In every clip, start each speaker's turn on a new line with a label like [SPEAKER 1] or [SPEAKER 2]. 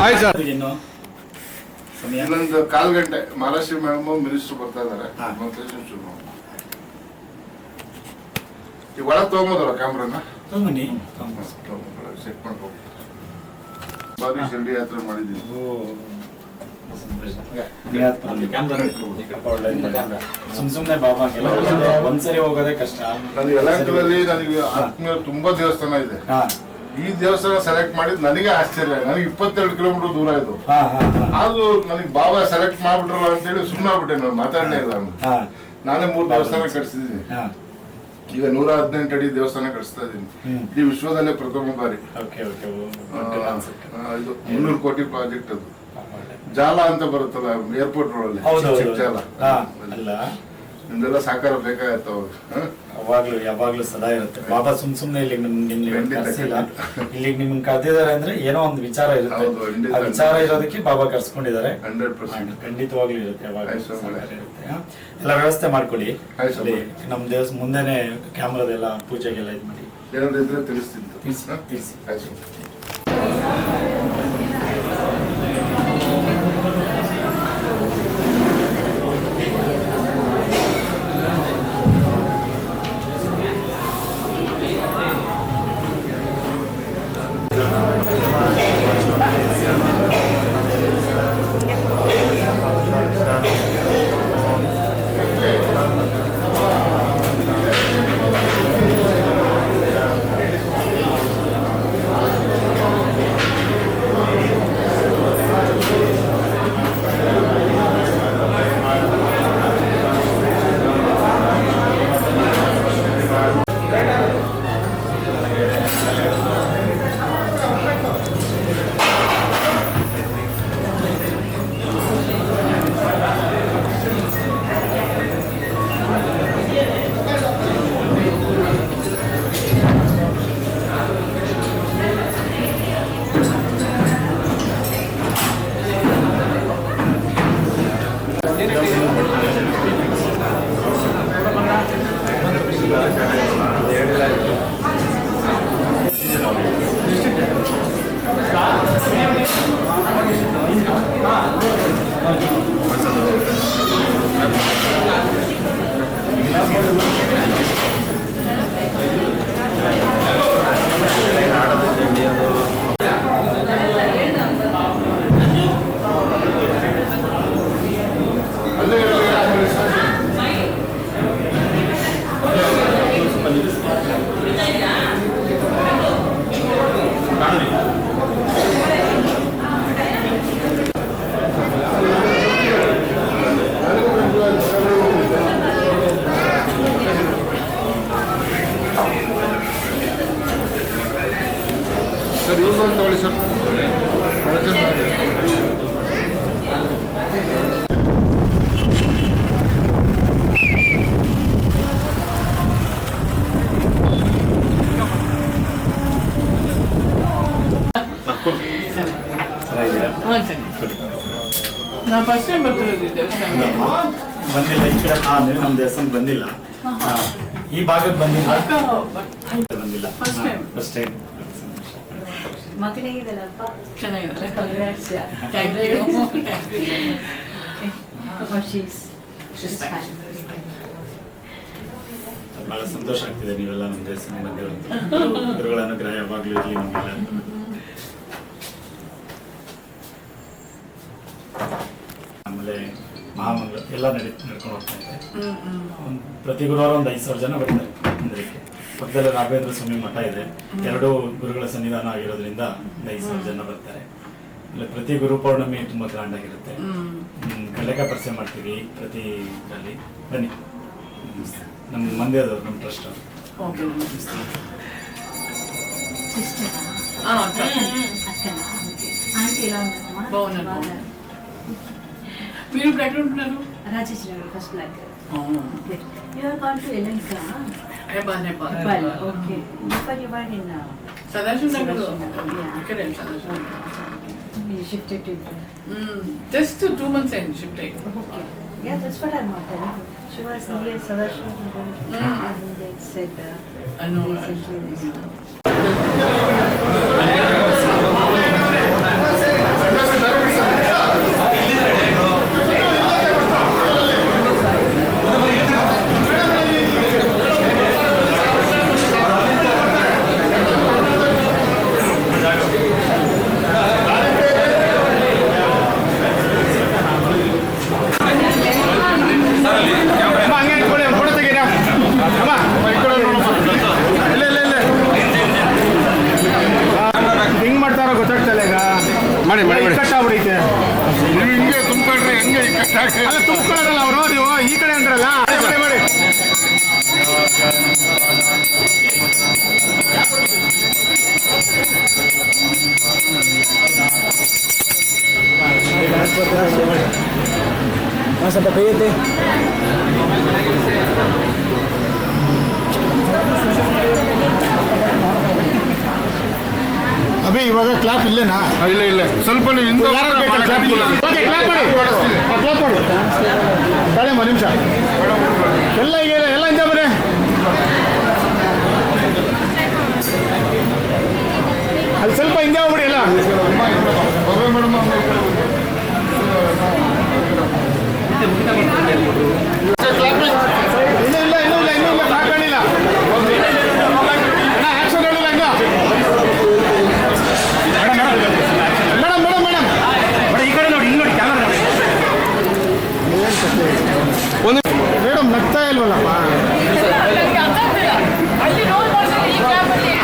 [SPEAKER 1] ಆಯ್ತು ಸರ್
[SPEAKER 2] ಇನ್ನು ಸಮಯ
[SPEAKER 3] ಇನ್ನೊಂದು ಕಾಲು ಗಂಟೆ ಮಹಾರಾಷ್ಟ್ರ ಮೇಡಮ್ ಮಿನಿಸ್ಟರ್ ಬರ್ತಾ ಇದಾರೆ
[SPEAKER 2] ಹಾ.
[SPEAKER 3] ಈಗ ಒಳಗೆ ತಗೊಂಬೋದಲ್ಲ ಕ್ಯಾಮ್ರಾನ
[SPEAKER 2] ತಗೊಂಬನ್ನಿ.
[SPEAKER 3] ಸೆಟ್ ಮಾಡ್ಕೊ. ಬಾರಿ ಶಿರ್ಡಿ ಯಾತ್ರೆ ಮಾಡಿದ್ದೀನಿ.
[SPEAKER 2] ಸುಮ್ ಸುಮ್ನೆ ಬಾಬಾ ಒಂದ್ಸರಿ ಹೋಗೋದೇ ಕಷ್ಟ.
[SPEAKER 3] ನನಗೆ ಯಲಹಂಕದಲ್ಲಿ ನನಗೆ ಆತ್ಮೀಯ ತುಂಬಾ ದೇವಸ್ಥಾನ ಇದೆ. ಈ ದೇವಸ್ಥಾನ ಸೆಲೆಕ್ಟ್ ಮಾಡಿದ್ ನನಗೆ ಆಶ್ಚರ್ಯ. ನನಗೆ ಇಪ್ಪತ್ತೆರಡು ಕಿಲೋಮೀಟರ್ ದೂರ ಇದು.
[SPEAKER 2] ಹಾ ಹಾ ಹಾ.
[SPEAKER 3] ಆದ್ರೂ ನನಗೆ ಬಾಬಾ ಸೆಲೆಕ್ಟ್ ಮಾಡ್ಬಿಟ್ರಲ್ಲ ಅಂತೇಳಿ ಸುಮ್ಮನೆ ಆಗ್ಬಿಟ್ಟೆ ನಾನು. ಮಾತಾಡಲೇ ಇಲ್ಲ ನಾನು. ನಾನೇ ಮೂರು ದೇವಸ್ಥಾನ ಕಟ್ಸಿದ್ದೀನಿ.
[SPEAKER 2] ಹಾ.
[SPEAKER 3] ಈಗ ನೂರ ಹದಿನೆಂಟು ಅಡಿ ದೇವಸ್ಥಾನ ಕಟ್ಸ್ತಾ ಇದ್ದೀನಿ. ಇಡೀ ವಿಶ್ವದಲ್ಲೇ ಪ್ರಥಮ ಬಾರಿ. ಇದು ಮುನ್ನೂರು ಕೋಟಿ ಪ್ರಾಜೆಕ್ಟ್ ಅದು. ಜಾಲ ಅಂತ ಬರುತ್ತಲ್ಲ ಏರ್ಪೋರ್ಟ್ ರೋಡಲ್ಲಿ.
[SPEAKER 2] ಹೌದು
[SPEAKER 3] ಚಿಕ್ಕ ಜಾಲ. ನಿಮ್ದೆಲ್ಲ ಸಾಕಾರ ಬೇಕಾಗತ್ತ ಅವಾಗ. ಹ?
[SPEAKER 2] ಅವಾಗ್ಲೂ ಯಾವಾಗ್ಲೂ ಸದಾ ಇರುತ್ತೆ. ಬಾಬಾ ಸುಮ್ ಸುಮ್ನೆ ಇಲ್ಲಿ ನಿಮ್
[SPEAKER 3] ನಿಮ್ಗೆ
[SPEAKER 2] ಕರ್ಸಿಲ್ಲ.
[SPEAKER 3] ಇಲ್ಲಿ
[SPEAKER 2] ಇಲ್ಲಿಗೆ ನಿಮ್ಗೆ ಕರೆದಿದ್ದಾರೆ ಅಂದ್ರೆ ಏನೋ ಒಂದು ವಿಚಾರ ಇರುತ್ತೆ. ಆ ವಿಚಾರ ಇರೋದಕ್ಕೆ ಬಾಬಾ ಕರ್ಸ್ಕೊಂಡಿದ್ದಾರೆ. ಖಂಡಿತವಾಗ್ಲೂ ಇರುತ್ತೆ ಯಾವಾಗ? ಎಲ್ಲ ವ್ಯವಸ್ಥೆ ಮಾಡ್ಕೊಳ್ಳಿ. ನಮ್ ದೇವಸ್ ಮುಂದೆನೆ ಕ್ಯಾಮ್ರಾದೆಲ್ಲ ಪೂಜೆಗೆಲ್ಲ ಇದ್ ಮಾಡಿ. ತಿಳಿಸಿ? ತಿಳಿಸಿ.
[SPEAKER 4] ನಾ ಫಸ್ಟ್ ಟೈಮ್ ಬರ್ತಿರೋದು
[SPEAKER 2] ಬಂದಿಲ್ಲ ಈ ಕಡೆ ಹಾ ನೀವು ನಮ್ಮ ದೇವಸ್ಥಾನ ಬಂದಿಲ್ಲ. ಹಾ. ಈ ಭಾಗಕ್ಕೆ ಬಂದಿಲ್ಲ. ಬಂದಿಲ್ಲ.
[SPEAKER 4] First time.
[SPEAKER 2] ಫಸ್ಟ್ ಟೈಮ್
[SPEAKER 4] ಚೆನ್ನಾಗಿದೆ
[SPEAKER 5] Congrats, yeah.
[SPEAKER 4] Thank you.
[SPEAKER 5] She's, she's fine.
[SPEAKER 2] ಬಹಳ ಸಂತೋಷ ಆಗ್ತಿದೆ ನೀವೆಲ್ಲ ನಮ್ಮ ದೇವಸ್ಥಾನ ಬಂದಿರೋದು. ಗುರುಗಳ ಅನುಗ್ರಹ ಯಾವಾಗಲೂ ಇರಲಿ ನಮಗೆಲ್ಲ. ಆಮೇಲೆ ಮಹಾಮಂಗಲ ಎಲ್ಲ ನಡಿ ನಡ್ಕೊಂಡು ಹೋಗ್ತಾ ಇದೆ ಒಂದು ಪ್ರತಿ ಗುರುವಾರ ಒಂದು ಐದು ಸಾವಿರ ಜನ ಬರ್ತಾರೆ ಮಂದಿರಕ್ಕೆ ಪಕ್ಕದಲ್ಲಿ ರಾಘವೇಂದ್ರ ಸ್ವಾಮಿ ಮಠ ಇದೆ. ಎರಡು ಗುರುಗಳ ಸನ್ನಿಧಾನ ಆಗಿರೋದ್ರಿಂದ ಒಂದು ಐದು ಸಾವಿರ ಜನ ಬರ್ತಾರೆ. ಆಮೇಲೆ ಪ್ರತಿ ಗುರು ಪೌರ್ಣಮಿ ತುಂಬ ಗ್ರ್ಯಾಂಡ್ ಆಗಿರುತ್ತೆ. ಕಲೆಕ ಪರಿಚಯ ಮಾಡ್ತೀವಿ ಪ್ರತಿ ಇದರಲ್ಲಿ. ಬನ್ನಿ. ನಮ್ಮ ಮಂದಿರದವ್ರು ನಮ್ಮ ಟ್ರಸ್ಟ್ ಅವರು.
[SPEAKER 4] ಸಿಸ್ಟರ್. మీరు ఇప్పుడు ఎక్కడ ఉంటున్నారు
[SPEAKER 5] Rajeshwari first block
[SPEAKER 6] Oh.
[SPEAKER 5] You have gone to Elanka?
[SPEAKER 6] Nepal, Nepal.
[SPEAKER 5] Nepal, okay. Nepal you were in, uh,
[SPEAKER 6] Sadashiv Nagar.
[SPEAKER 5] Sadashiv Nagar, yeah.
[SPEAKER 6] ఇక్కడ Sadashiv Nagar.
[SPEAKER 5] you shifted to,
[SPEAKER 6] Mm. Just two months in shifting.
[SPEAKER 5] okay. Yeah, that's what I'm telling you. She was near Sadashiv Nagar, and they said, uh,
[SPEAKER 6] I know.
[SPEAKER 7] ಹಿಂಗ್ ಮಾಡ್ತಾರೋ ಗೊತ್ತಾಗ್ತಲ್ಲ ಈಗ. ಮಾಡಿ ಮಾಡಿ ಕಟ್ಟಾಗ್ಬಿಡೈತೆ.
[SPEAKER 3] ನೀವು ಹಿಂಗೆ ತುಂಬಿಕೊಂಡ್ರೆ ಹೆಂಗೆ ಕಷ್ಟ
[SPEAKER 7] ಅಲ್ಲ ತುಂಬ್ಕೊಳ್ಳೋದಲ್ಲ ಅವರು ನೀವು ಈ ಕಡೆ ಅಂದ್ರಲ್ಲ? ಮಾಡಿ ಮಾಡಿ. ಕೈ ಐತೆ ಅಭಿ ಇವಾಗ ಕ್ಲಾಪ್ ಇಲ್ಲೇನಾ?
[SPEAKER 3] ಇಲ್ಲ ಇಲ್ಲ. ಸ್ವಲ್ಪ ನೀವು ಹಿಂದೆ
[SPEAKER 7] ಓಕೆ ಕ್ಲಾಪ್ ಮಾಡಿ. ಕ್ಲಾಪ್ ಮಾಡಿ. ತಾಳೆಮ್ಮ ನಿಮಿಷ. ಎಲ್ಲ ಈಗ ಎಲ್ಲ ಹಿಂದೆ ಬನ್ನಿ. ಅಲ್ಲಿ ಸ್ವಲ್ಪ ಹಿಂದೆ ಹೋಗ್ಬಿಡಿ ಎಲ್ಲ.
[SPEAKER 3] ಮೇಡಮ್
[SPEAKER 7] ಒಂದು ಮೇಡಮ್ ನಗ್ತಾ ಇಲ್ವಲ್ಲಪ್ಪ
[SPEAKER 6] ಅಲ್ಲಿ ನೋಡ್ ಮಾಡ್ತಾರೆ ಈ ಕ್ಯಾಬಲ್ಲಿ.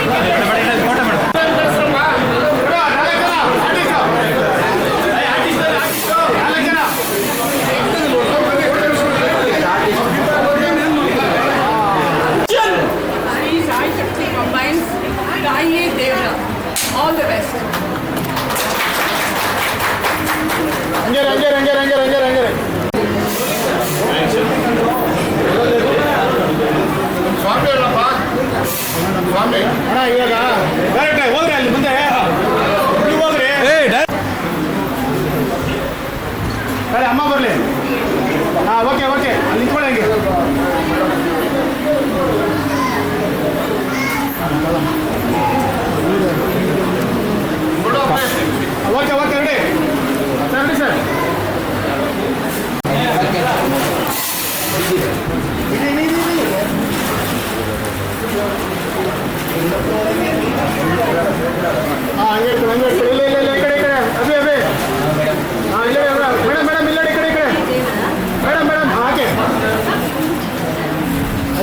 [SPEAKER 6] Sri Sai Shakti combines Gaye Devra. All the best.
[SPEAKER 7] ಹಂಗೆ ಹಂಗೆ ಹಂಗೆ ಹಂಗೆ ಹಂಗೆ ಹಂಗೆ
[SPEAKER 3] ಸ್ವಾಮಿ ಅಲ್ಲಪ್ಪ ಸ್ವಾಮಿ
[SPEAKER 7] ಅಣ್ಣ ಇವಾಗ ಡೈರೆಕ್ಟ್ ಹೋಗ್ರಿ ಅಲ್ಲಿ ಮುಂದೆ ನೀವು ಹೋಗ್ರಿ ಸರಿ ಅಮ್ಮ ಬರಲಿ ಹಾಂ ಓಕೆ ಓಕೆ ಅಲ್ಲಿ ನಿಂತ್ಕೊಳ್ಳಿ ಹಂಗೆ okay okay ready sir ready sir ಹಾಂ ಹಂಗೆ ಇಟ್ಕೊಳ್ಳಿ ಹಂಗೆ ಇಟ್ಕೊಳ್ಳಿ ಇಲ್ಲ ಇಲ್ಲ ಇಲ್ಲ ಈ ಕಡೆ ಈ ಕಡೆ ಅಭಿ ಅಭಿ ಹಾಂ ಇಲ್ಲ ಮೇಡಮ್ ಮೇಡಮ್ ಇಲ್ಲ ಈ ಕಡೆ ಈ ಕಡೆ ಮೇಡಮ್ ಮೇಡಮ್ ಹಾಗೆ ಅದು ರಾಜ ಮಹಾರಾಜ
[SPEAKER 8] ಸ್ವಲ್ಪ ಹಿಂದೆ ಬನ್ನಿ
[SPEAKER 7] ಹಾಂ ಇಲ್ಲ ಇಲ್ಲ ಹಿಂದೆ ಬನ್ನಿ. ಮೇಡಮ್ ಮುಂದೆ ಬನ್ನಿ. ಮೇಡಮ್ ಮೇಡಮ್ ಮೇಡಮ್ ಮೇಡಮ್ ಇಲ್ಲ ಇಲ್ಲ ಇಲ್ಲ ಹಾಂ, ಓಕೆ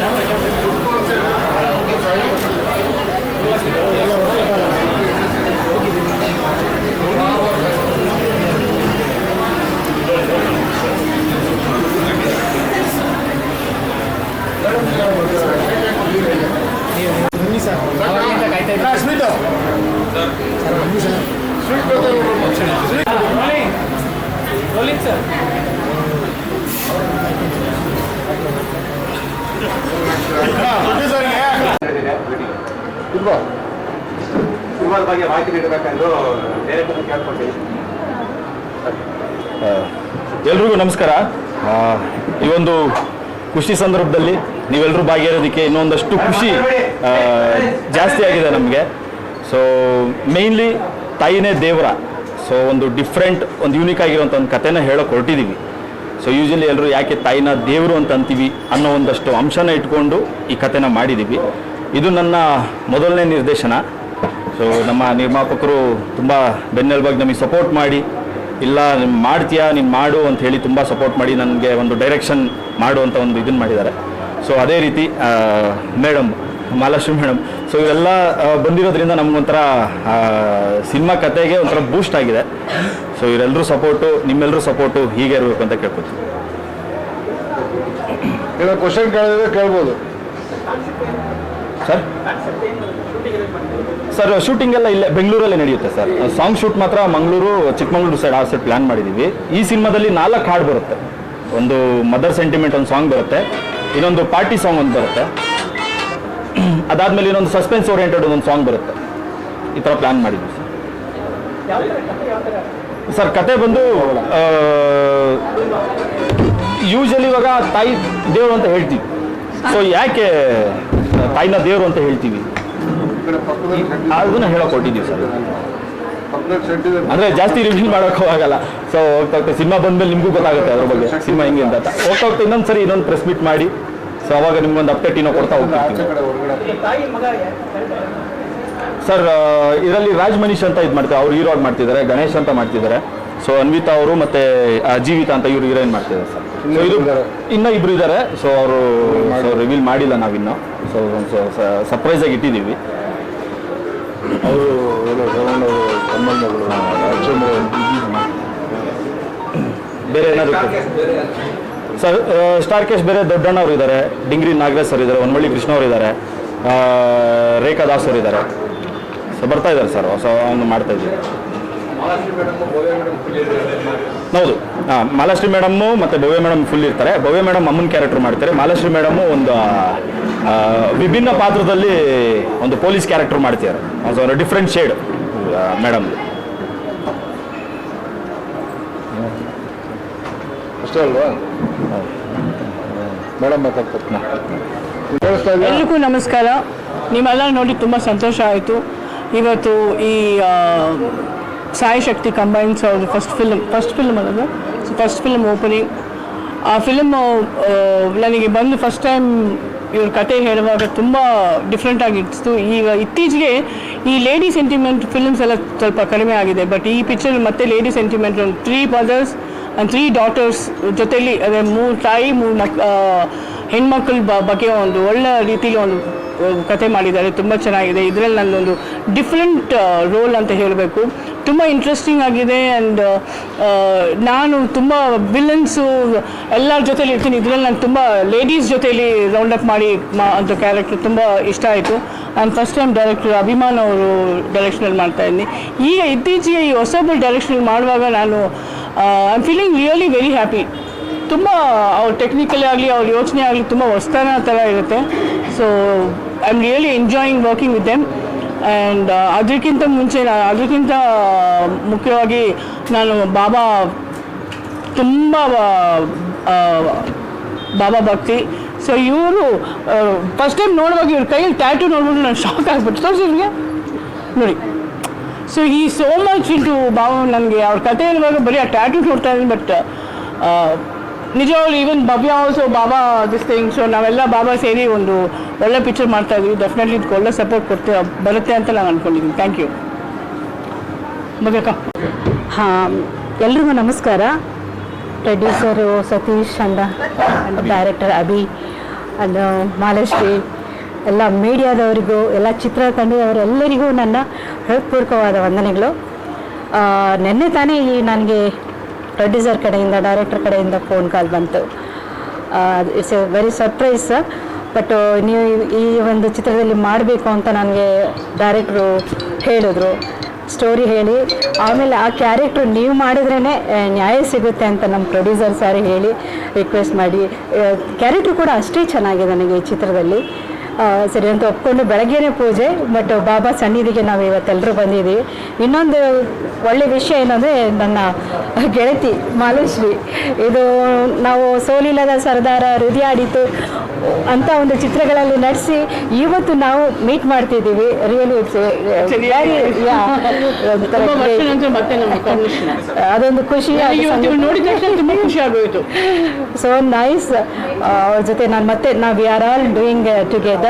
[SPEAKER 9] Thank you.
[SPEAKER 10] ಎಲ್ರಿಗೂ ನಮಸ್ಕಾರ. ಈ ಒಂದು ಖುಷಿ ಸಂದರ್ಭದಲ್ಲಿ ನೀವೆಲ್ಲರೂ ಭಾಗಿಯಾಗೋದಕ್ಕೆ ಇನ್ನೊಂದಷ್ಟು ಖುಷಿ ಜಾಸ್ತಿ ಆಗಿದೆ ನಮಗೆ. ಸೊ ಮೇಯ್ನ್ಲಿ ತಾಯಿನೇ ದೇವರ. ಸೊ ಒಂದು ಡಿಫ್ರೆಂಟ್ ಒಂದು ಯೂನಿಕ್ ಆಗಿರುವಂಥ ಒಂದು ಕಥೆನ ಹೇಳೋಕೆ ಹೊರಟಿದ್ದೀವಿ ಸೊ ಯೂಶಲಿ ಎಲ್ಲರೂ ಯಾಕೆ ತಾಯಿನ ದೇವರು ಅಂತ ಅಂತೀವಿ ಅನ್ನೋ ಒಂದಷ್ಟು ಅಂಶನ ಇಟ್ಕೊಂಡು ಈ ಕಥೆನ ಮಾಡಿದ್ದೀವಿ ಇದು ನನ್ನ ಮೊದಲನೇ ನಿರ್ದೇಶನ. ಸೊ ನಮ್ಮ ನಿರ್ಮಾಪಕರು ತುಂಬ ಬೆನ್ನೆಲುಬಾಗಿ ನಮಗೆ ಸಪೋರ್ಟ್ ಮಾಡಿ ಇಲ್ಲ ನೀನು ಮಾಡ್ತೀಯಾ ನೀನು ಮಾಡು ಅಂತ ಹೇಳಿ ತುಂಬ ಸಪೋರ್ಟ್ ಮಾಡಿ ನನಗೆ ಒಂದು ಡೈರೆಕ್ಷನ್ ಮಾಡು ಅಂತ ಒಂದು ಇದನ್ನು ಮಾಡಿದ್ದಾರೆ. ಸೊ ಅದೇ ರೀತಿ ಮೇಡಮ್ ಮಹಾಲಕ್ಷ್ಮಿ ಮೇಡಮ್ ಸೊ ಇವೆಲ್ಲ ಬಂದಿರೋದ್ರಿಂದ ನಮಗೊಂಥರ ಸಿನಿಮಾ ಕತೆಗೆ ಒಂಥರ ಬೂಸ್ಟ್ ಆಗಿದೆ. ಸೊ ಇವರೆಲ್ಲರೂ ಸಪೋರ್ಟು ನಿಮ್ಮೆಲ್ಲರೂ ಸಪೋರ್ಟು ಹೀಗೆ ಇರಬೇಕು ಅಂತ ಕೇಳ್ಕೊತೀನಿ.
[SPEAKER 3] ಕ್ವಶನ್ ಕೇಳಿದ್ರೆ ಕೇಳ್ಬೋದು.
[SPEAKER 10] ಸರ್ ಸರ್ ಶೂಟಿಂಗ್ ಎಲ್ಲ ಇಲ್ಲೇ ಬೆಂಗಳೂರಲ್ಲೇ ನಡೆಯುತ್ತೆ ಸರ್. ಸಾಂಗ್ ಶೂಟ್ ಮಾತ್ರ ಮಂಗಳೂರು ಚಿಕ್ಕಮಗಳೂರು ಸೈಡ್ ಆ ಸೈಡ್ ಪ್ಲಾನ್ ಮಾಡಿದ್ದೀವಿ ಈ ಸಿನಿಮಾದಲ್ಲಿ ನಾಲ್ಕು ಹಾಡು ಬರುತ್ತೆ. ಒಂದು ಮದರ್ ಸೆಂಟಿಮೆಂಟ್ ಒಂದು ಸಾಂಗ್ ಬರುತ್ತೆ ಇನ್ನೊಂದು ಪಾರ್ಟಿ ಸಾಂಗ್ ಒಂದು ಬರುತ್ತೆ. ಅದಾದ್ಮೇಲೆ ಇನ್ನೊಂದು ಸಸ್ಪೆನ್ಸ್ ಓರಿಯೆಂಟೆಡ್ ಒಂದು ಸಾಂಗ್ ಬರುತ್ತೆ. ಈ ಥರ ಪ್ಲಾನ್ ಮಾಡಿದ್ವಿ ಸರ್. ಸರ್ ಕತೆ ಬಂದು ಯೂಶಲಿ ಇವಾಗ ತಾಯಿ ದೇವರು ಅಂತ ಹೇಳ್ತೀವಿ. ಸೊ ಯಾಕೆ ತಾಯಿನ ದೇವರು ಅಂತ ಹೇಳ್ತೀವಿ? ಅದನ್ನ ಹೇಳಕ್ ಹೊಟ್ಟಿದ್ದೀವಿ ಸರ್ ಅಂದ್ರೆ ಜಾಸ್ತಿ ರಿವೀಲ್ ಮಾಡೋಕ್ಕೂ ಹೋಗಲ್ಲ ಸೊ ಹೋಗ್ತಾ ಹೋಗ್ತಾ ಸಿನಿಮಾ ಬಂದ್ಮೇಲೆ ನಿಮಗೂ ಗೊತ್ತಾಗುತ್ತೆ ಅದ್ರ ಬಗ್ಗೆ. ಸಿನಿಮಾ ಹೆಂಗೆ ಅಂತ. ಹೋಗ್ತಾ ಹೋಗ್ತಾ ಇನ್ನೊಂದು ಸರಿ ಇನ್ನೊಂದು ಪ್ರೆಸ್ ಮೀಟ್ ಮಾಡಿ. ಸೊ ಅವಾಗ ನಿಮ್ಗೊಂದು ಅಪ್ಡೇಟ್ ಇನ್ನೂ ಕೊಡ್ತಾ ಹೋಗ್ತೀವಿ ಸರ್ ಇದರಲ್ಲಿ ರಾಜ್ ಮನೀಶ್ ಅಂತ ಇದು ಮಾಡ್ತಾರೆ ಅವ್ರು ಹೀರೋ ಆಗಿ ಮಾಡ್ತಿದ್ದಾರೆ. ಗಣೇಶ್ ಅಂತ ಮಾಡ್ತಿದ್ದಾರೆ. ಸೊ ಅನ್ವಿತಾ ಅವರು ಮತ್ತೆ ಜೀವಿತಾ ಅಂತ ಇವ್ರು ಹೀರೋಯಿನ್ ಮಾಡ್ತಿದ್ದಾರೆ ಸರ್. ಸೊ ಇದು ಇನ್ನೂ ಇಬ್ರು ಇದ್ದಾರೆ. ಸೊ ಅವರು ರಿವೀಲ್ ಮಾಡಿಲ್ಲ ನಾವಿನ್ನು. ಸೊ ಸರ್ಪ್ರೈಸ್ ಆಗಿ ಇಟ್ಟಿದ್ದೀವಿ.
[SPEAKER 3] ಅವರು ಏನೋ ಶರವಣ ಸಂಬಂಧಗಳು
[SPEAKER 10] ಬೇರೆ ಏನಾದರೂ ಸರ್ ಸ್ಟಾರ್ ಕೇಶ್ ಬೇರೆ ದೊಡ್ಡಣ್ಣ ಅವರು ಇದ್ದಾರೆ. ಡಿಂಗ್ರಿ ನಾಗರಾಜ್ ಸರ್ ಇದ್ದಾರೆ ಒನ್ಮಳ್ಳಿ ಕೃಷ್ಣ ಅವರು ಇದ್ದಾರೆ ರೇಖಾ ದಾಸ್ ಅವರು ಇದ್ದಾರೆ. ಸೊ ಬರ್ತಾ ಇದ್ದಾರೆ ಸರ್, ಹೊಸ ಒಂದು ಮಾಡ್ತಾ ಇದ್ದೀವಿ. ಹೌದು. ಹಾಂ ಮಾಲಾಶ್ರೀ ಮೇಡಮ್ಮು ಮತ್ತು ಭವ್ಯ ಮೇಡಮ್ ಫುಲ್ ಇರ್ತಾರೆ. ಭವ್ಯ ಮೇಡಮ್ ಅಮ್ಮನ ಕ್ಯಾರೆಕ್ಟರ್ ಮಾಡ್ತಾರೆ. ಮಾಲಾಶ್ರೀ ಮೇಡಮ್ಮು ಒಂದು ವಿಭಿನ್ನ ಪಾತ್ರದಲ್ಲಿ ಒಂದು ಪೊಲೀಸ್ ಕ್ಯಾರೆಕ್ಟರ್ ಮಾಡ್ತಿದ್ದಾರೆ. ಒಂದು ಡಿಫ್ರೆಂಟ್ ಶೇಡ್ ಮೇಡಮ್
[SPEAKER 3] ಅಷ್ಟೇ ಅಲ್ವಾ? ಮೇಡಮ್
[SPEAKER 4] ಎಲ್ರಿಗೂ ನಮಸ್ಕಾರ. ನಿಮ್ಮೆಲ್ಲ ನೋಡಿ ತುಂಬ ಸಂತೋಷ ಆಯಿತು. ಇವತ್ತು ಈ ಸಾಯಿ ಶಕ್ತಿ ಕಂಬೈನ್ಸ್ ಅವ್ರದ್ದು ಫಸ್ಟ್ ಫಿಲ್ಮ್ ಫಸ್ಟ್ ಫಿಲ್ಮ್ ಅನ್ನೋದು ಸೊ ಫಸ್ಟ್ ಫಿಲ್ಮ್ ಓಪನಿಂಗ್ ಆ ಫಿಲ್ಮ್ ನನಗೆ ಬಂದು ಫಸ್ಟ್ ಟೈಮ್ ಇವ್ರ ಕತೆ ಹೇಳುವಾಗ ತುಂಬ ಡಿಫ್ರೆಂಟ್ ಆಗಿತ್ತು. ಈಗ ಇತ್ತೀಚೆಗೆ ಈ ಲೇಡಿ ಸೆಂಟಿಮೆಂಟ್ ಫಿಲ್ಮ್ಸ್ ಎಲ್ಲ ಸ್ವಲ್ಪ ಕಡಿಮೆ ಆಗಿದೆ. ಬಟ್ ಈ ಪಿಕ್ಚರ್ ಮತ್ತೆ ಲೇಡಿ ಸೆಂಟಿಮೆಂಟ್ ಒಂದು three mothers and three daughters ಜೊತೆಲಿ, ಅದೇ ಮೂರು ತಾಯಿ, ಮೂರು ಮಕ್ ಹೆಣ್ಮಕ್ಳ ಬಗ್ಗೆ ಒಂದು ಒಳ್ಳೆ ರೀತಿಲಿ ಒಂದು ಕತೆ ಮಾಡಿದ್ದಾರೆ. ತುಂಬ ಚೆನ್ನಾಗಿದೆ. ಇದರಲ್ಲಿ ನನ್ನೊಂದು ಡಿಫ್ರೆಂಟ್ ರೋಲ್ ಅಂತ ಹೇಳಬೇಕು. ತುಂಬ ಇಂಟ್ರೆಸ್ಟಿಂಗ್ ಆಗಿದೆ ಆ್ಯಂಡ್ ನಾನು ತುಂಬ ವಿಲನ್ಸು ಎಲ್ಲರ ಜೊತೇಲಿ ಇರ್ತೀನಿ. ಇದರಲ್ಲಿ ನಾನು ತುಂಬ ಲೇಡೀಸ್ ಜೊತೇಲಿ ರೌಂಡ್ ಅಪ್ ಮಾಡಿ ಮಾ, ಅಂತ ಕ್ಯಾರೆಕ್ಟರ್ ತುಂಬ ಇಷ್ಟ ಆಯಿತು. And first time director Abhiman ಅವರು ಡೈರೆಕ್ಷನಲ್ಲಿ ಮಾಡ್ತಾ ಇದ್ದೀನಿ ಈಗ ಇತ್ತೀಚೆಗೆ ಈ ಹೊಸಬ್ರು ಡೈರೆಕ್ಷನಲ್ಲಿ ಮಾಡುವಾಗ ನಾನು I am feeling really very happy ತುಂಬ ಅವ್ರ ಟೆಕ್ನಿಕಲಿ ಆಗಲಿ, ಅವ್ರ ಯೋಚನೆ ಆಗಲಿ ತುಂಬ ಹೊಸ್ತಾನ ಥರ ಇರುತ್ತೆ. So I am really enjoying working with them and ಅದಕ್ಕಿಂತ ಮುಂಚೆ ಅದಕ್ಕಿಂತ ಮುಖ್ಯವಾಗಿ ನಾನು ಬಾಬಾ ತುಂಬ ಬಾಬಾ ಭಕ್ತಿ. ಸೊ ಇವರು ಫಸ್ಟ್ ಟೈಮ್ ನೋಡುವಾಗ ಇವ್ರ ಕೈಯಲ್ಲಿ ಟ್ಯಾಟು ನೋಡ್ಬಿಟ್ಟು ನಾನು ಶಾಕ್ ಆಗಿಬಿಟ್ಟು ತೋರಿಸಿ ಇವ್ರಿಗೆ. ನೋಡಿ. ಸೊ ಈ ಸೋ ಮಚ್ ಇಂಟು ಬಾಬಾ ನನಗೆ, ಅವ್ರ ಕತೆ ಇರುವಾಗ ಬರೀ ಆ ಟ್ಯಾಟು ನೋಡ್ತಾ ಇದ್ದೀನಿ ಬಟ್ ನಿಜವಾಗ್ಲೂ even Bhavya also Baba this thing so ನಾವೆಲ್ಲ ಬಾಬಾ ಸೇರಿ ಒಂದು ಒಳ್ಳೆ ಪಿಕ್ಚರ್ ಮಾಡ್ತಾ ಇದ್ವಿ. ಡೆಫಿನೆಟ್ಲಿ ಇದಕ್ಕೆ ಒಳ್ಳೆ ಸಪೋರ್ಟ್ ಕೊಡ್ತೀವಿ ಬರುತ್ತೆ ಅಂತ ನಾನು ಅಂದ್ಕೊಂಡಿದ್ದೀನಿ ಥ್ಯಾಂಕ್ ಯು ಭವ್ಯಕ್ಕ
[SPEAKER 5] ಹಾಂ, ಎಲ್ರಿಗೂ ನಮಸ್ಕಾರ. ಪ್ರೊಡ್ಯೂಸರು ಸತೀಶ್ ಅಂದ ಡೈರೆಕ್ಟರ್ ಅಭಿ ಅದು ಮಾಲಶ್ರೀ, ಎಲ್ಲ ಮೀಡಿಯಾದವರಿಗೂ ಎಲ್ಲ ಚಿತ್ರ ತಂಡದವರೆಲ್ಲರಿಗೂ ನನ್ನ ಹೃತ್ಪೂರ್ವಕವಾದ ವಂದನೆಗಳು. ನೆನ್ನೆ ತಾನೇ ಈ ನನಗೆ ಪ್ರೊಡ್ಯೂಸರ್ ಕಡೆಯಿಂದ, ಡೈರೆಕ್ಟರ್ ಕಡೆಯಿಂದ ಫೋನ್ ಕಾಲ್ ಬಂತು. It's a very surprise but ನೀವು ಈ- ಒಂದು ಚಿತ್ರದಲ್ಲಿ ಮಾಡಬೇಕು ಅಂತ ನನಗೆ ಡೈರೆಕ್ಟ್ರು ಹೇಳಿದ್ರು. ಸ್ಟೋರಿ ಹೇಳಿ. ಆಮೇಲೆ ಆ ಕ್ಯಾರೆಕ್ಟ್ರು ನೀವು ಮಾಡಿದ್ರೇ ನ್ಯಾಯ ಸಿಗುತ್ತೆ ಅಂತ ನಮ್ಮ ಪ್ರೊಡ್ಯೂಸರ್ ಸರ್ ಹೇಳಿ ರಿಕ್ವೆಸ್ಟ್ ಮಾಡಿ. ಕ್ಯಾರೆಕ್ಟ್ರು ಕೂಡ ಅಷ್ಟೇ ಚೆನ್ನಾಗಿದೆ ನನಗೆ ಈ ಚಿತ್ರದಲ್ಲಿ. ಸರಿ ಅಂತ ಒಪ್ಕೊಂಡು ಬೆಳಗ್ಗೆನೇ ಪೂಜೆ ಬಟ್ ಬಾಬಾ ಸನ್ನಿಧಿಗೆ ನಾವು ಇವತ್ತೆಲ್ಲರೂ ಬಂದಿದ್ದೀವಿ ಇನ್ನೊಂದು ಒಳ್ಳೆ ವಿಷಯ ಏನಂದರೆ ನನ್ನ ಗೆಳತಿ ಮಾಲಶ್ರೀ. ಇದು ನಾವು ಸೋಲಿಲ್ಲದ ಸರ್ದಾರ ಹೃದಯಾಡಿತು ಅಂತ ಒಂದು ಚಿತ್ರಗಳಲ್ಲಿ ನಟಿಸಿ ಇವತ್ತು ನಾವು ಮೀಟ್ ಮಾಡ್ತಿದ್ದೀವಿ. ರಿಯಲಿ
[SPEAKER 4] ನಮ್ಮ ಕಾಂಬಿನೇಷನ್
[SPEAKER 5] ಅದೊಂದು ಖುಷಿ ಸೊ ನೈಸ್ ಅವ್ರ ಜೊತೆ ನಾನು ಮತ್ತೆ ನಾವು we are all doing together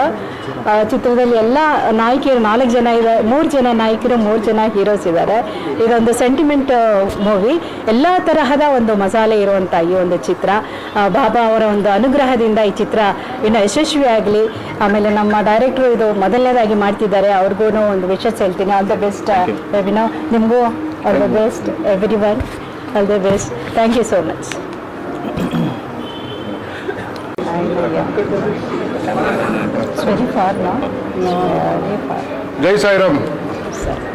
[SPEAKER 5] ಚಿತ್ರದಲ್ಲಿ ಎಲ್ಲ ನಾಯಕಿಯರು ನಾಲ್ಕು ಜನ ಇದ್ದಾರೆ ಮೂರು ಜನ ನಾಯಕರು ಮೂರು ಜನ ಹೀರೋಸ್ ಇದ್ದಾರೆ. ಇದೊಂದು ಸೆಂಟಿಮೆಂಟ್ ಮೂವಿ ಎಲ್ಲ ತರಹದ ಒಂದು ಮಸಾಲೆ ಇರುವಂಥ ಈ ಒಂದು ಚಿತ್ರ. ಬಾಬಾ ಅವರ ಒಂದು ಅನುಗ್ರಹದಿಂದ ಈ ಚಿತ್ರ ಇನ್ನು ಯಶಸ್ವಿ ಆಗಲಿ. ಆಮೇಲೆ ನಮ್ಮ ಡೈರೆಕ್ಟ್ರು ಇದು ಮೊದಲನೇದಾಗಿ ಮಾಡ್ತಿದ್ದಾರೆ. ಅವ್ರಿಗೂ ಒಂದು ವಿಶಸ್ ಹೇಳ್ತೀನಿ. All the best Vino. ನಿಮಗೂ all the best everyone all the best thank you so much it's very for ನಾ ವೆರಿ
[SPEAKER 1] ಜೈ ಸಾಯಿರಾಮ್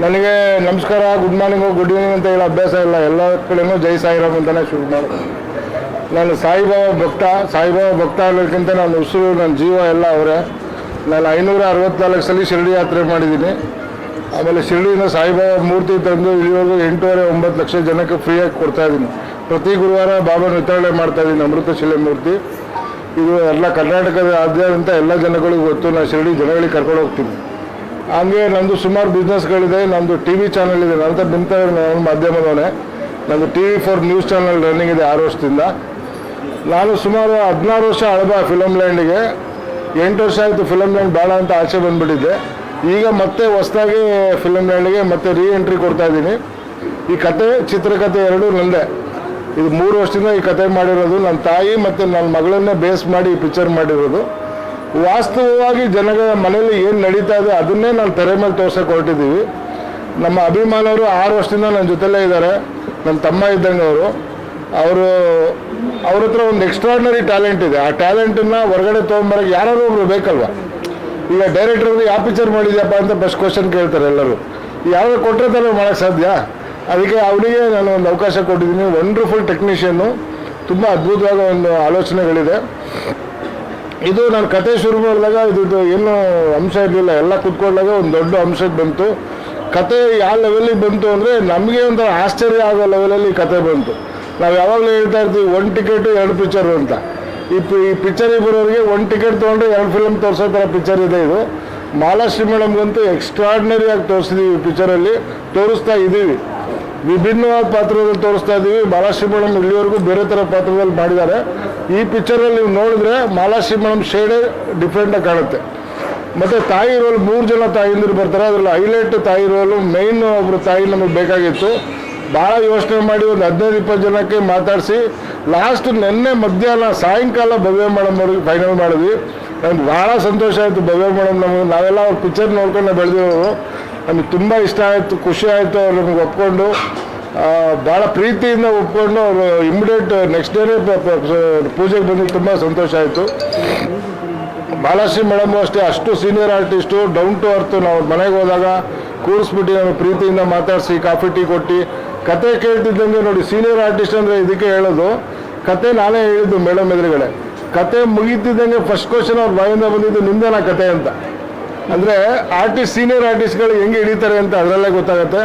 [SPEAKER 1] ನನಗೆ ನಮಸ್ಕಾರ ಗುಡ್ ಮಾರ್ನಿಂಗು ಗುಡ್ ಈವ್ನಿಂಗ್ ಅಂತ ಹೇಳೋ ಅಭ್ಯಾಸ ಇಲ್ಲ. ಎಲ್ಲ ಕಡೆನೂ ಜೈ ಸಾಯಿರಾಮ್ ಅಂತಲೇ ಶುರು ಮಾಡಿ ನಾನು ಸಾಯಿಬಾಬಾ ಭಕ್ತ ಸಾಯಿಬಾಬಾ ಭಕ್ತ ಅನ್ನೋದಕ್ಕಿಂತ ನಾನು ಉಸಿರು ನನ್ನ ಜೀವ ಎಲ್ಲ ಅವರೇ. ನಾನು ಐನೂರ ಅರವತ್ನಾಲ್ಕು ಸಲ ಶಿರಡಿ ಯಾತ್ರೆ ಮಾಡಿದ್ದೀನಿ. ಆಮೇಲೆ ಶಿರಡಿಯಿಂದ ಸಾಯಿಬಾಬಾ ಮೂರ್ತಿ ತಂದು ಇಲ್ಲಿವರೆಗೂ ಎಂಟೂವರೆ ಒಂಬತ್ತು ಲಕ್ಷ ಜನಕ್ಕೆ ಫ್ರೀಯಾಗಿ ಕೊಡ್ತಾಯಿದ್ದೀನಿ ಪ್ರತಿ ಗುರುವಾರ ಬಾಬಾ ವಿತರಣೆ ಮಾಡ್ತಾಯಿದ್ದೀನಿ ಅಮೃತ ಶಿಲೆ ಮೂರ್ತಿ. ಇದು ಎಲ್ಲ ಕರ್ನಾಟಕದ ಆದ್ಯಂತ ಎಲ್ಲ ಜನಗಳಿಗೂ ಗೊತ್ತು. ನಾನು ಶಿರಡಿ ಜನಗಳಿಗೆ ಕರ್ಕೊಂಡು ಹೋಗ್ತೀನಿ. ಹಂಗೆ ನಂದು ಸುಮಾರು ಬಿಸ್ನೆಸ್ಗಳಿದೆ ನಂದು ಟಿ ವಿ ಚಾನಲ್ ಇದೆ. ನಂತರ ನಿಂತ ನಾನು ಮಾಧ್ಯಮದವನೇ. ನಂದು T V four news channel running ಇದೆ ಆರು ವರ್ಷದಿಂದ. ನಾನು ಸುಮಾರು ಹದಿನಾರು ವರ್ಷ ಅಳಬ ಫಿಲಮ್ ಲ್ಯಾಂಡಿಗೆ ಎಂಟು ವರ್ಷ ಆಯಿತು ಫಿಲಮ್ ಲ್ಯಾಂಡ್ ಬೇಡ ಅಂತ ಆಚೆ ಬಂದುಬಿಟ್ಟಿದ್ದೆ. ಈಗ ಮತ್ತೆ ಹೊಸದಾಗಿ ಫಿಲಮ್ ಲ್ಯಾಂಡಿಗೆ ಮತ್ತೆ ರೀ ಎಂಟ್ರಿ ಕೊಡ್ತಾ ಇದ್ದೀನಿ. ಈ ಕತೆ ಚಿತ್ರಕಥೆ ಎರಡೂ ನಂದೇ. ಇದು ಮೂರು ವರ್ಷದಿಂದ ಈ ಕತೆ ಮಾಡಿರೋದು. ನನ್ನ ತಾಯಿ ಮತ್ತು ನನ್ನ ಮಗಳನ್ನೇ ಬೇಸ್ ಮಾಡಿ ಈ ಪಿಕ್ಚರ್ ಮಾಡಿರೋದು. ವಾಸ್ತವವಾಗಿ ಜನಗಳ ಮನೇಲಿ ಏನು ನಡೀತಾ ಇದೆ ಅದನ್ನೇ ನಾನು ತೆರೆ ಮೇಲೆ ತೋರ್ಸೋಕೆ ಹೊರಟಿದ್ದೀವಿ. ನಮ್ಮ ಅಭಿಮಾನವರು ಆರು ವರ್ಷದಿಂದ ನನ್ನ ಜೊತೆಲೇ ಇದ್ದಾರೆ. ನನ್ನ ತಮ್ಮ ಇದ್ದಂಗೆ ಅವರು ಅವರು ಅವ್ರ ಹತ್ರ ಒಂದು ಎಕ್ಸ್ಟ್ರಾರ್ಡ್ನರಿ ಟ್ಯಾಲೆಂಟ್ ಇದೆ. ಆ ಟ್ಯಾಲೆಂಟನ್ನು ಹೊರಗಡೆ ತೊಗೊಂಬರಕ್ಕೆ ಯಾರಾದ್ರೂ ಒಬ್ರು ಬೇಕಲ್ವಾ? ಈಗ ಡೈರೆಕ್ಟರ್ ಯಾವ ಪಿಕ್ಚರ್ ಮಾಡಿದ್ಯಪ್ಪ? ಅಂತ ಫಸ್ಟ್ ಕ್ವಶನ್ ಕೇಳ್ತಾರೆ ಎಲ್ಲರೂ. ಯಾರು ಕೊಟ್ಟರೆ ತಾನೇ ಮಾಡೋಕ್ಕೆ ಸಾಧ್ಯ? ಅದಕ್ಕೆ ಅವರಿಗೆ ನಾನು ಒಂದು ಅವಕಾಶ ಕೊಟ್ಟಿದ್ದೀನಿ. ವಂಡರ್ಫುಲ್ ಟೆಕ್ನಿಷಿಯನ್ನು ತುಂಬ ಅದ್ಭುತವಾದ ಒಂದು ಆಲೋಚನೆಗಳಿದೆ. ಇದು ನಾನು ಕತೆ ಶುರು ಮಾಡಿದಾಗ ಇದು ಏನು ಅಂಶ ಇರಲಿಲ್ಲ. ಎಲ್ಲ ಕುತ್ಕೊಂಡಾಗ ಒಂದು ದೊಡ್ಡ ಅಂಶಕ್ಕೆ ಬಂತು. ಕತೆ ಯಾವ ಲೆವೆಲಿಗೆ ಬಂತು ಅಂದರೆ ನಮಗೆ ಒಂಥರ ಆಶ್ಚರ್ಯ ಆಗೋ ಲೆವೆಲಲ್ಲಿ ಕತೆ ಬಂತು. ನಾವು ಯಾವಾಗಲೂ ಹೇಳ್ತಾ ಇರ್ತೀವಿ ಒಂದು ಟಿಕೆಟು ಎರಡು ಪಿಕ್ಚರು ಅಂತ. ಈ ಪಿ, ಈ ಪಿಕ್ಚರಿಗೆ ಬರೋರಿಗೆ ಒಂದು ಟಿಕೆಟ್ ತೊಗೊಂಡ್ರೆ ಎರಡು ಫಿಲಮ್ ತೋರಿಸೋ ಥರ ಪಿಕ್ಚರ್ ಇದೆ ಇದು. ಮಾಲಾಶ್ರೀ ಮೇಡಮ್ಗಂತೂ ಎಕ್ಸ್ಟ್ರಾರ್ಡಿನರಿ ಆಗಿ ಈ ಪಿಕ್ಚರಲ್ಲಿ ತೋರಿಸ್ತಾ ಇದ್ದೀವಿ ವಿಭಿನ್ನವಾದ ಪಾತ್ರದಲ್ಲಿ ತೋರಿಸ್ತಾ ಇದ್ದೀವಿ ಮಾಲಾಶ್ರೀ ಇಲ್ಲಿವರೆಗೂ ಬೇರೆ ಥರ ಪಾತ್ರದಲ್ಲಿ ಮಾಡಿದ್ದಾರೆ. ಈ ಪಿಕ್ಚರಲ್ಲಿ ನೀವು ನೋಡಿದ್ರೆ ಮಾಲಾಶ್ರೀ ಶೇಡೇ ಡಿಫ್ರೆಂಟಾಗಿ ಕಾಣುತ್ತೆ. ಮತ್ತು ತಾಯಿ ರೋಲ್ ಮೂರು ಜನ ತಾಯಿಂದಿರು ಬರ್ತಾರೆ. ಅದರಲ್ಲಿ ಹೈಲೈಟ್ ತಾಯಿ ರೋಲು ಮೈನ್ ಒಬ್ಬರು ತಾಯಿ ನಮಗೆ ಬೇಕಾಗಿತ್ತು. ಭಾಳ ಯೋಚನೆ ಮಾಡಿ ಒಂದು ಹದಿನೈದು, ಇಪ್ಪತ್ತು ಜನಕ್ಕೆ ಮಾತಾಡಿಸಿ. ಲಾಸ್ಟ್ ನಿನ್ನೆ ಮಧ್ಯಾಹ್ನ, ಸಾಯಂಕಾಲ ಭವ್ಯ ಮೇಡಮ್ ಅವ್ರಿಗೆ ಫೈನಲ್ ಮಾಡಿದ್ವಿ. ನಮ್ಗೆ ಭಾಳ ಸಂತೋಷ ಆಯಿತು ಭವ್ಯ ಮೇಡಮ್ ನಮಗೆ. ನಾವೆಲ್ಲ ಅವ್ರ ಪಿಕ್ಚರ್ ನೋಡ್ಕೊಂಡು ಬೆಳೆದಿರೋರು. ನಮಗೆ ತುಂಬ ಇಷ್ಟ ಆಯಿತು, ಖುಷಿ ಆಯಿತು ಅವ್ರು ನಮ್ಗೆ ಒಪ್ಕೊಂಡು. ಭಾಳ ಪ್ರೀತಿಯಿಂದ ಒಪ್ಕೊಂಡು ಅವರು ಇಮ್ಮಿಡಿಯೇಟ್ ನೆಕ್ಸ್ಟ್ ಡೇನೇ ಪೂಜೆಗೆ ಬಂದಿದ್ದು ತುಂಬ ಸಂತೋಷ ಆಯಿತು. ಬಾಲಾಶ್ರೀ ಮೇಡಮ್ ಅಷ್ಟೇ, ಅಷ್ಟು senior artist down to earth ನಾವು ಮನೆಗೆ ಹೋದಾಗ ಕೂರಿಸ್ಬಿಟ್ಟು ನಾವು ಪ್ರೀತಿಯಿಂದ ಮಾತಾಡಿಸಿ, ಕಾಫಿ, ಟೀ ಕೊಟ್ಟು, ಕತೆ ಕೇಳ್ತಿದ್ದಂಗೆ ನೋಡಿ ಸೀನಿಯರ್ ಆರ್ಟಿಸ್ಟ್ ಅಂದರೆ ಇದಕ್ಕೆ ಹೇಳೋದು, ಕತೆ ನಾನೇ ಹೇಳಿದ್ದು ಮೇಡಮ್ ಎದುರುಗಡೆ. ಕತೆ ಮುಗೀತಿದ್ದಂಗೆ ಫಸ್ಟ್ ಕ್ವಶನ್ ಅವ್ರ ಬಾಯಿಂದ ಬಂದಿದ್ದು ನಿಮ್ದೇನಾ ಕತೆ ಅಂತ. ಅಂದರೆ ಆರ್ಟಿಸ್ಟ್ ಸೀನಿಯರ್ ಆರ್ಟಿಸ್ಟ್ಗಳು ಹೆಂಗೆ ಹಿಡಿತಾರೆ ಅಂತ ಅದರಲ್ಲೇ ಗೊತ್ತಾಗುತ್ತೆ.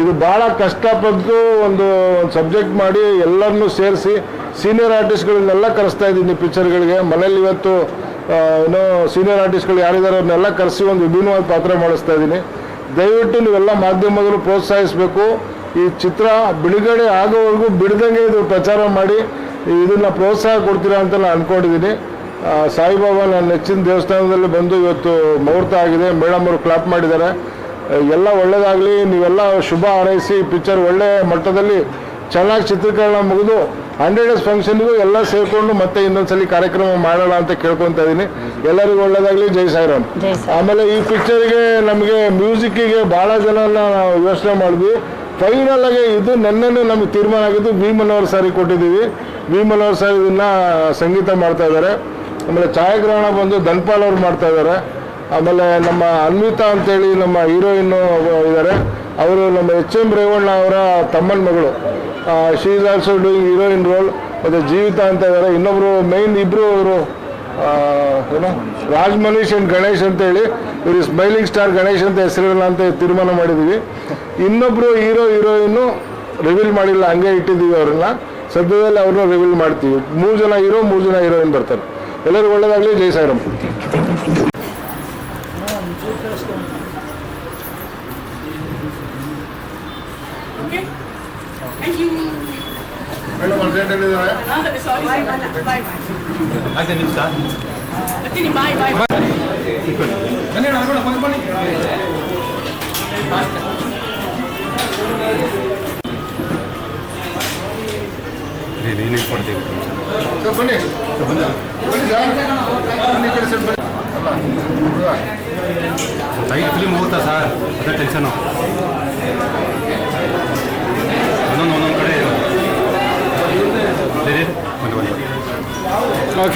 [SPEAKER 1] ಇದು ಭಾಳ ಕಷ್ಟಪಟ್ಟು ಒಂದು ಒಂದು ಸಬ್ಜೆಕ್ಟ್ ಮಾಡಿ ಎಲ್ಲರನ್ನೂ ಸೇರಿಸಿ ಸೀನಿಯರ್ ಆರ್ಟಿಸ್ಟ್ಗಳನ್ನೆಲ್ಲ ಕರೆಸ್ತಾ ಇದ್ದೀನಿ ಪಿಕ್ಚರ್ಗಳಿಗೆ ಮನೇಲಿ ಇವತ್ತು ಏನು ಸೀನಿಯರ್ ಆರ್ಟಿಸ್ಟ್ಗಳು ಯಾರಿದ್ದಾರೆ ಅವ್ರನ್ನೆಲ್ಲ ಕರೆಸಿ ಒಂದು ವಿಭಿನ್ನವಾದ ಪಾತ್ರ ಮಾಡಿಸ್ತಾ ಇದ್ದೀನಿ. ದಯವಿಟ್ಟು ನೀವೆಲ್ಲ ಮಾಧ್ಯಮಗಳು ಪ್ರೋತ್ಸಾಹಿಸಬೇಕು. ಈ ಚಿತ್ರ ಬಿಡುಗಡೆ ಆಗೋವರೆಗೂ ಬಿಡ್ದಂಗೆ ಇದು ಪ್ರಚಾರ ಮಾಡಿ, ಇದನ್ನು ಪ್ರೋತ್ಸಾಹ ಕೊಡ್ತೀರಾ ಅಂತ ನಾನು ಅಂದ್ಕೊಂಡಿದ್ದೀನಿ ಸಾಯಿಬಾಬಾ ನನ್ನ ನೆಚ್ಚಿನ ದೇವಸ್ಥಾನದಲ್ಲಿ ಬಂದು ಇವತ್ತು ಮುಹೂರ್ತ ಆಗಿದೆ. ಮೇಡಮ್ ಅವರು ಕ್ಲಾಪ್ ಮಾಡಿದ್ದಾರೆ ಎಲ್ಲ ಒಳ್ಳೆಯದಾಗಲಿ ನೀವೆಲ್ಲ ಶುಭ ಹಾರೈಸಿ ಪಿಕ್ಚರ್ ಒಳ್ಳೆ ಮಟ್ಟದಲ್ಲಿ ಚೆನ್ನಾಗಿ ಚಿತ್ರೀಕರಣ ಮುಗಿದು ಹಂಡ್ರೆಡ್ ಡೇಸ್ ಫಂಕ್ಷನ್ಗೂ ಎಲ್ಲ ಸೇರಿಕೊಂಡು ಮತ್ತೆ ಇನ್ನೊಂದ್ಸಲ ಕಾರ್ಯಕ್ರಮ ಮಾಡೋಣ ಅಂತ ಕೇಳ್ಕೊತಾ ಇದ್ದೀನಿ. ಎಲ್ಲರಿಗೂ ಒಳ್ಳೇದಾಗಲಿ. ಜೈ ಸಾಯಿರಾಮ್. ಆಮೇಲೆ ಈ ಪಿಕ್ಚರ್ಗೆ ನಮಗೆ ಮ್ಯೂಸಿಕ್ಕಿಗೆ ಭಾಳ ಜನ ನಾವು ಯೋಚನೆ ಮಾಡಿದ್ವಿ. ಫೈನಲ್ ಆಗಿ ಇದು ನನ್ನನ್ನು ನಮಗೆ ತೀರ್ಮಾನ ಆಗಿದ್ದು ಭೀಮನವರ್ ಸಾರಿ ಕೊಟ್ಟಿದ್ದೀವಿ. ಭೀಮಲವರ ಸಾರಿ ಇದನ್ನ ಸಂಗೀತ ಮಾಡ್ತಾ ಇದ್ದಾರೆ. ಆಮೇಲೆ ಛಾಯಾಗ್ರಹಣ ಬಂದು ಧನ್ಪಾಲ್ ಅವ್ರು ಮಾಡ್ತಾ ಇದ್ದಾರೆ. ಆಮೇಲೆ ನಮ್ಮ ಅನ್ವಿತಾ ಅಂತೇಳಿ ನಮ್ಮ ಹೀರೋಯಿನ್ನು ಇದ್ದಾರೆ. ಅವರು ನಮ್ಮ ಎಚ್ ಎಂ ರೇವಣ್ಣ ಅವರ ತಮ್ಮನ ಮಗಳು. She is also doing heroine role ಮತ್ತು ಜೀವಿತ ಅಂತ ಇದ್ದಾರೆ. ಇನ್ನೊಬ್ಬರು ಮೈನ್ ಇಬ್ಬರು ಅವರು ಏನು? ರಾಜ್ ಮನೀಶ್ ಅಂಡ್ ಗಣೇಶ್ ಅಂತೇಳಿ. ಇವರು ಸ್ಮೈಲಿಂಗ್ ಸ್ಟಾರ್ ಗಣೇಶ್ ಅಂತ ಹೆಸರಿಲ್ಲ ಅಂತ ತೀರ್ಮಾನ ಮಾಡಿದ್ದೀವಿ ಇನ್ನೊಬ್ಬರು ಹೀರೋ, ಹೀರೋಯಿನ್ನು ರಿವೀಲ್ ಮಾಡಿಲ್ಲ. ಹಂಗೆ ಇಟ್ಟಿದ್ದೀವಿ ಅವ್ರನ್ನ. ಸದ್ಯದಲ್ಲಿ ಅವ್ರನ್ನ ರಿವೀಲ್ ಮಾಡ್ತೀವಿ. ಮೂರು ಜನ ಹೀರೋ ಮೂರು ಜನ ಹೀರೋಯಿನ್ ಬರ್ತಾರೆ. ಎಲ್ಲರಿಗೂ ಒಳ್ಳೇದಾಗಲಿ ಜೈ ಸಾಯಿರಾಮ್.
[SPEAKER 3] ಮೇಡಮ್ ಅರ್ಜೆಂಟ್ ಹೇಳಿದ್ದಾರೆ
[SPEAKER 11] ಆಯ್ತು ನಿಮಿಷ
[SPEAKER 3] ಸರ್ ಬನ್ನಿ ಬನ್ನಿ ಸರ್ ಬನ್ನಿ ಕಡೆ ಸರ್ ಬನ್ನಿ ಐದು
[SPEAKER 9] ಫಿಲಿಮ್ ಹೋಗುತ್ತಾ ಸರ್ ಅದೇ ಟೆನ್ಷನು ಒಂದೊಂದು ಒಂದೊಂದು ಕಡೆ ಓಕೆ.